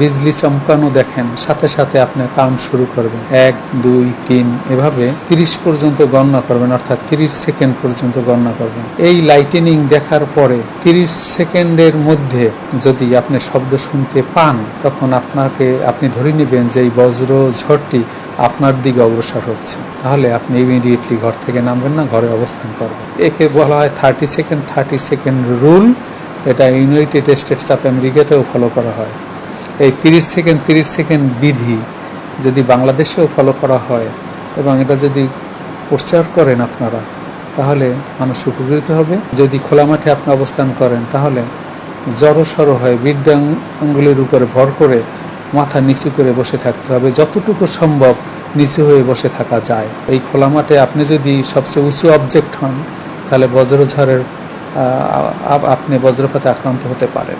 বিজলি চমকানো দেখেন, সাথে সাথে আপনি কাউন্ট শুরু করবেন। এক, দুই, তিন, এভাবে তিরিশ পর্যন্ত গণনা করবেন, অর্থাৎ তিরিশ সেকেন্ড পর্যন্ত গণনা করবেন। এই লাইটেনিং দেখার পরে তিরিশ সেকেন্ডের মধ্যে যদি আপনি শব্দ শুনতে পান, তখন আপনাকে, আপনি ধরে নেবেন যে এই বজ্র ঝড়টি আপনার দিকে অগ্রসর হচ্ছে। তাহলে আপনি ইমিডিয়েটলি ঘর থেকে নামবেন না, ঘরে অবস্থান করবেন। একে বলা হয় thirty second thirty second rule এটা ইউনাইটেড স্টেটস অফ আমেরিকাতেও ফলো করা হয়। এই তিরিশ সেকেন্ড তিরিশ সেকেন্ড বিধি যদি বাংলাদেশেও ফলো করা হয় এবং এটা যদি প্রচার করেন আপনারা, তাহলে মানুষ উপকৃত হবে। যদি খোলা মাঠে আপনি অবস্থান করেন, তাহলে জড়সড় হয়ে বৃদ্ধাঙ্গুলির উপরে ভর করে মাথা নিচু করে বসে থাকতে হবে, যতটুকু সম্ভব নিচু হয়ে বসে থাকা যায়। এই খোলা মাঠে আপনি যদি সবচেয়ে উঁচু অবজেক্ট হন, তাহলে বজ্রঝড়ের আপনি বজ্রপাতে আক্রান্ত হতে পারেন।